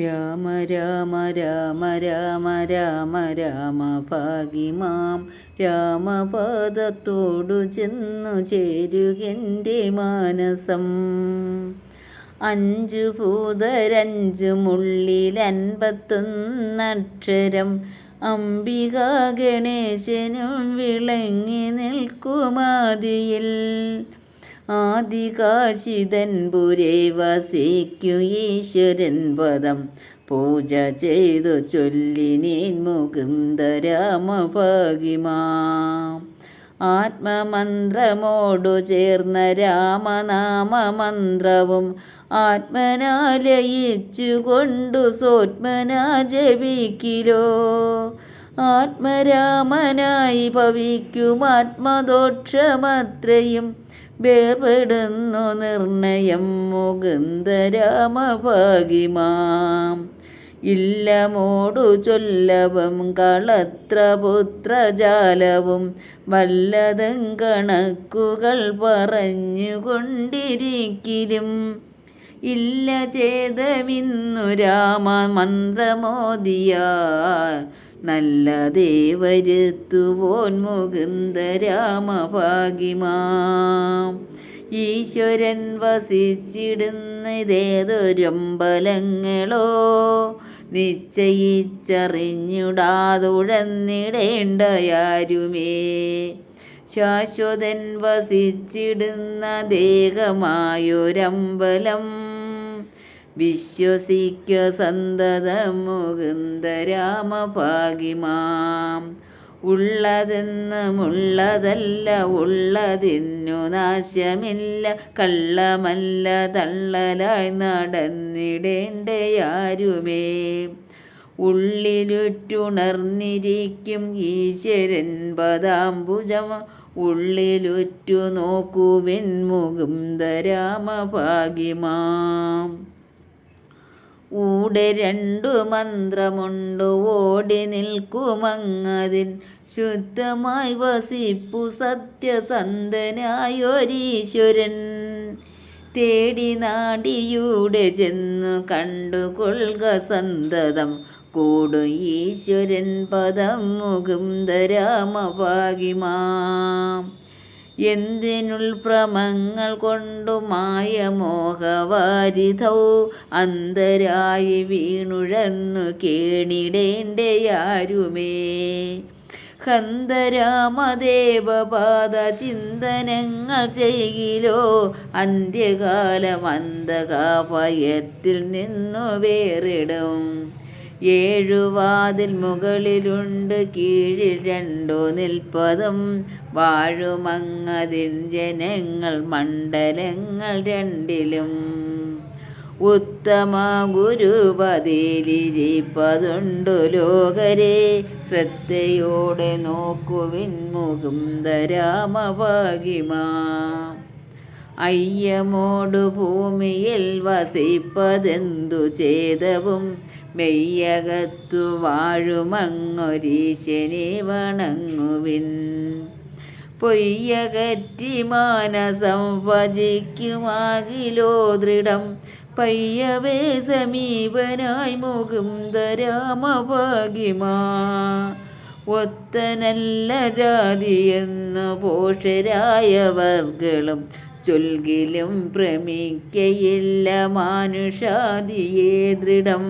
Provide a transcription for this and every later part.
രാമ രാമ രാമ രാമ രാമ രാമ ഭാഗിമാം രാമപാദത്തോടു ചെന്നു ചേരുകെന്റെ മാനസം. അഞ്ചു ഭൂതരഞ്ചു മുള്ളിലൻപത്തൊന്നക്ഷരം. അംബിക ഗണേശനും വിളങ്ങി നിൽക്കുമാതിയിൽ. ആദികാശിതൻ പുരേ വസിക്കു ഈശ്വരൻ പദം. പൂജ ചെയ്തു ചൊല്ലിനേൻ മുകുന്ദരാമഭാഗിമാ. ആത്മമന്ത്രമോടു ചേർന്ന രാമനാമമന്ത്രവും ആത്മനാലയിച്ചുകൊണ്ടു സോത്മനാ ജപിക്കിലോ. ആത്മരാമനായി ഭവിക്കും ആത്മദോക്ഷമത്രയും വേർപെടുന്നു നിർണയം മുകുന്ദരാമഭാഗിമാം. ഇല്ലമോടു ചൊല്ലവും കളത്രപുത്രജാലവും വല്ലതും കണക്കുകൾ പറഞ്ഞുകൊണ്ടിരിക്കലും. ഇല്ല ചേതമിന്നു രാമ മന്ത്രമോദിയ നല്ലതേ വരുത്തുവോൻ മുകുന്ദ രാമഭാഗിമാം. ഈശ്വരൻ വസിച്ചിടുന്നതേതൊരമ്പലങ്ങളോ നിശ്ചയിച്ചറിഞ്ഞുടാതുഴന്നിടേണ്ടയാരുമേ. ശാശ്വതൻ വസിച്ചിടുന്ന ദേഹമായൊരമ്പലം വിശ്വസിക്ക സന്തത മുകുന്ദ രാമഭാഗിമാം ഉള്ളതെന്നുമുള്ളതല്ല ഉള്ളതിന്നു നാശമില്ല. കള്ളമല്ല തള്ളലായി നടന്നിടേണ്ടയാരുമേ? ഉള്ളിലുറ്റുണർന്നിരിക്കും ഈശ്വരൻ പദാംബുജം ഉള്ളിലുറ്റു നോക്കുവിൻ മുകുന്ദരാമഭാഗ്യമാം ഊടെ രണ്ടു മന്ത്രമുണ്ട് ഓടി നിൽക്കുമങ്ങതിൻ. ശുദ്ധമായി വസിപ്പു സത്യസന്ധനായൊരീശ്വരൻ. തേടി നാടിയൂടെ ചെന്നു കണ്ടുകൊള്ളുക സന്തതം. കൂടു ഈശ്വരൻ പദം മുകുന്ദരാമഭാഗിമാം എന്തിനുൾഭ്രമങ്ങൾ കൊണ്ടു മായമോഹവാരിധൗ അന്തരായി വീണുഴന്നു കേണിടേണ്ടയാരുമേ? ഹന്തരാമദേവപാദ ചിന്തനങ്ങൾ ചെയ്യിലോ? അന്ത്യകാലം അന്ധകാപയത്തിൽ നിന്നു വേറിടും. ഏഴുവാതിൽ മുകളിലുണ്ട് കീഴിൽ രണ്ടു നിൽപ്പതും. വാഴുമങ്ങതിൻ ജനങ്ങൾ മണ്ഡലങ്ങൾ രണ്ടിലും. ഉത്തമ ഗുരുപതിയിലിരിപ്പതുണ്ടു ലോകരെ. ശ്രദ്ധയോടെ നോക്കുവിൻ മുകുന്ദരാമഭാഗിമാ അയ്യമോടു ഭൂമിയിൽ വസിപ്പതെന്തു ചേതവും മെയ്യകത്തു വാഴുമങ്ങൊരീശനെ വണങ്ങുവിൻ. പൊയ്യകറ്റി മാനസം ഭജിക്കുമാകിലോ ദൃഢം. പയ്യവേ സമീപനായി മുകുന്ദരാമഭാഗ്യമാ ഒത്തനല്ല ജാതിയെന്നു പോഷരായവർകളും ചൊൽകിലും ഭ്രമിക്കയില്ല മാനുഷാദിയെ ദൃഢം.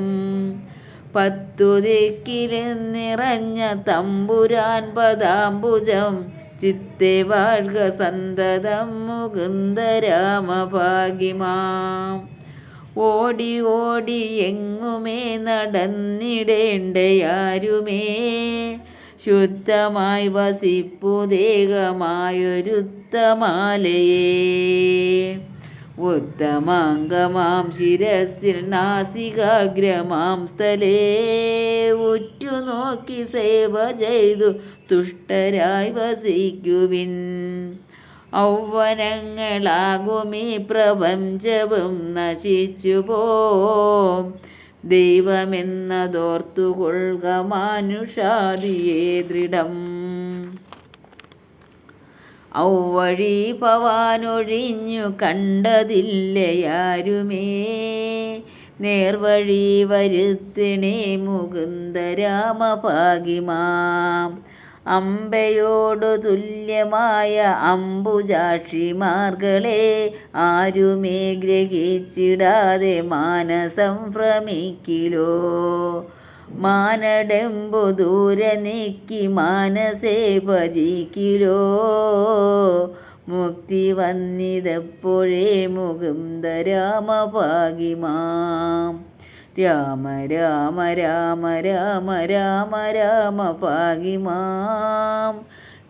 പത്തു ദിക്കിലും നിറഞ്ഞ തമ്പുരാൻ പദാംബുജം ചിത്തെ വാഴ്ക സന്തതം മുകുന്ദരാമഭാഗ്യമാം ഓടി ഓടി എങ്ങുമേ നടന്നിടേണ്ടയാരുമേ? ശുദ്ധമായി വസിപ്പു ദേഹമായൊരുത്തമാലയേ. ഉത്തമാംഗമാം ശിരസിൽ നാസികാഗ്രമാം സ്ഥലേ. ഉറ്റുനോക്കി സേവ ചെയ്തു തുഷ്ടരായി വസിക്കുവിൻ. ഔവനങ്ങളാകുമീ പ്രപഞ്ചവും നശിച്ചു പോം ദൈവമെന്നതോർത്തുകൊള്ളുക മാനുഷാദിയെ ദൃഢം. ഔവഴി പവാനൊഴിഞ്ഞു കണ്ടതില്ലയാരുമേ? നേർവഴി വരുത്തിണേ മുകുന്ദ രാമഭാഗിമാം അമ്പയോടു തുല്യമായ അമ്പുജാക്ഷിമാർകളെ ആരുമേ ഗ്രഹിച്ചിടാതെ മാനസം ഭ്രമിക്കിലോ? മാനടെമ്പു ദൂരെ നീക്കി മാനസേ ഭജിക്കിലോ? മുക്തി വന്നിതപ്പോഴേ മുകുന്ദ രാമഭാഗിമാം രാമ രാമ രാമ രാമ രാമ രാമ പാകിമാം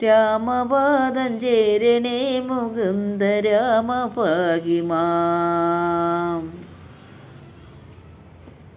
രാമപാദം ചേരണേ മുകുന്ദ രാമ ഭാഗിമാം.